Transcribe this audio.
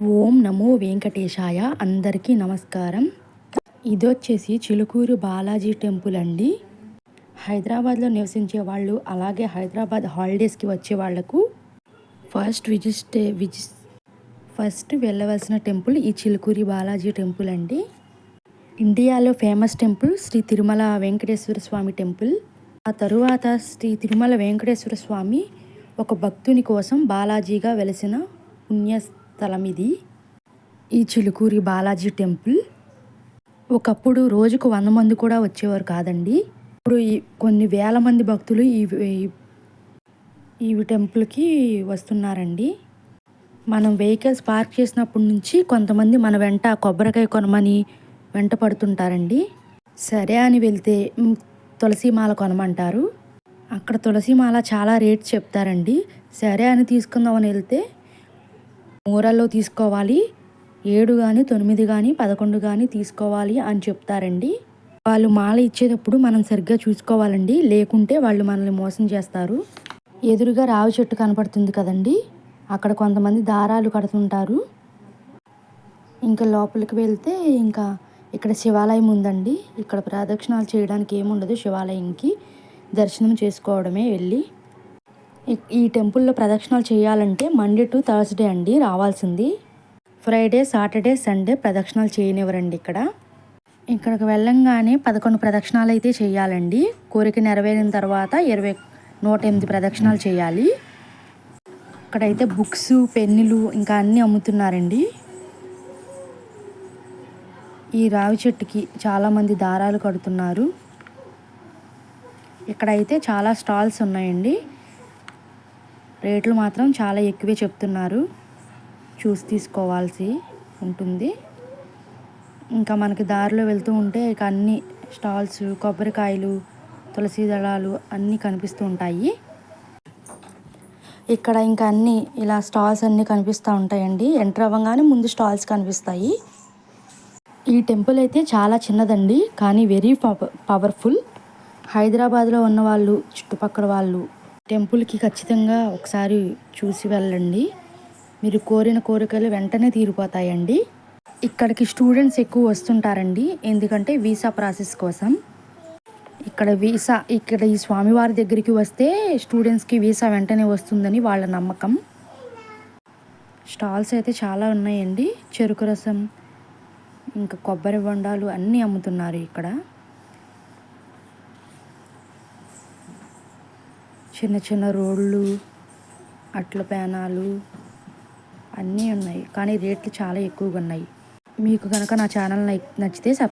ఓం నమో వెంకటేశాయ అందరికీ నమస్కారం. ఇది వచ్చేసి చిలుకూరు బాలాజీ టెంపుల్ అండి. హైదరాబాద్లో నివసించే వాళ్ళు అలాగే హైదరాబాద్ హాలిడేస్కి వచ్చే వాళ్ళకు ఫస్ట్ విజిస్టే విజి ఫస్ట్ వెళ్ళవలసిన టెంపుల్ ఈ చిలుకూరి బాలాజీ టెంపుల్ అండి. ఇండియాలో famous temple Shri Tirumala Venkateswara Swami temple. ఆ తరువాత శ్రీ తిరుమల వెంకటేశ్వర స్వామి ఒక భక్తుని కోసం బాలాజీగా వెలిసిన స్థలం ఇది ఈ చిలుకూరి బాలాజీ టెంపుల్. ఒకప్పుడు రోజుకు వంద మంది కూడా వచ్చేవారు కాదండి. ఇప్పుడు ఈ కొన్ని వేల మంది భక్తులు ఈ ఈ- టెంపుల్కి వస్తున్నారండి. మనం వెహికల్స్ పార్క్ చేసినప్పటి నుంచి కొంతమంది మన వెంట కొబ్బరికాయ కొనమని వెంట పడుతుంటారండి. సరే అని వెళ్తే "మ్, మాల కొనమంటారు. అక్కడ తులసి మాల చాలా రేట్ చెప్తారండి. సరే అని తీసుకుందామని వెళ్తే మూరల్లో తీసుకోవాలి. ఏడు కానీ తొమ్మిది కానీ పదకొండు కానీ తీసుకోవాలి అని చెప్తారండి. వాళ్ళు మాల ఇచ్చేటప్పుడు మనం సరిగ్గా చూసుకోవాలండి. లేకుంటే వాళ్ళు మనల్ని మోసం చేస్తారు. ఎదురుగా రావి చెట్టు కనపడుతుంది కదండి. అక్కడ కొంతమంది దారాలు కడుతుంటారు. ఇంకా లోపలికి వెళ్తే ఇంకా ఇక్కడ శివాలయం ఉందండి. ఇక్కడ ప్రదక్షిణాలు చేయడానికి ఏముండదు శివాలయంకి. దర్శనం చేసుకోవడమే వెళ్ళి ఈ టెంపుల్లో ప్రదక్షిణాలు చేయాలంటే మండే టు థర్స్డే అండి రావాల్సింది. ఫ్రైడే సాటర్డే సండే ప్రదక్షిణాలు చేయనివ్వరండి ఇక్కడ. ఇక్కడికి వెళ్ళంగానే పదకొండు ప్రదక్షిణాలు అయితే చేయాలండి. కోరిక నెరవేరిన తర్వాత ఇరవై నూట ఎనిమిది ప్రదక్షిణాలు చేయాలి. ఇక్కడైతే బుక్స్ పెన్నులు ఇంకా అన్నీ అమ్ముతున్నారండి. ఈ రావి చెట్టుకి చాలామంది దారాలు కడుతున్నారు. ఇక్కడైతే చాలా స్టాల్స్ ఉన్నాయండి. రేట్లు మాత్రం చాలా ఎక్కువే చెప్తున్నారు. చూసి తీసుకోవాల్సి ఉంటుంది. ఇంకా మనకి దారిలో వెళ్తూ ఉంటే ఇక అన్ని స్టాల్స్ కొబ్బరికాయలు తులసి దళాలు అన్నీ కనిపిస్తూ ఉంటాయి. ఇక్కడ ఇంకా అన్ని ఇలా స్టాల్స్ అన్నీ కనిపిస్తూ ఉంటాయండి. ఎంటర్ అవ్వగానే ముందు స్టాల్స్ కనిపిస్తాయి. ఈ టెంపుల్ అయితే చాలా చిన్నదండి కానీ వెరీ పవర్ఫుల్. హైదరాబాద్లో ఉన్న వాళ్ళు చుట్టుపక్కల వాళ్ళు టెంపుల్కి ఖచ్చితంగా ఒకసారి చూసి వెళ్ళండి. మీరు కోరిన కోరికలు వెంటనే తీరిపోతాయండి. ఇక్కడికి స్టూడెంట్స్ ఎక్కువ వస్తుంటారండి. ఎందుకంటే వీసా ప్రాసెస్ కోసం. ఇక్కడ వీసా ఇక్కడ ఈ స్వామివారి దగ్గరికి వస్తే స్టూడెంట్స్కి వీసా వెంటనే వస్తుందని వాళ్ళ నమ్మకం. స్టాల్స్ అయితే చాలా ఉన్నాయండి. చెరుకు రసం ఇంకా కొబ్బరి బొండాలు అన్నీ అమ్ముతున్నారు ఇక్కడ. చిన్న చిన్న రోళ్ళు అట్ల పేనాలు అన్నీ ఉన్నాయి. కానీ రేట్లు చాలా ఎక్కువగా ఉన్నాయి. మీకు కనుక నా ఛానల్ నచ్చితే సబ్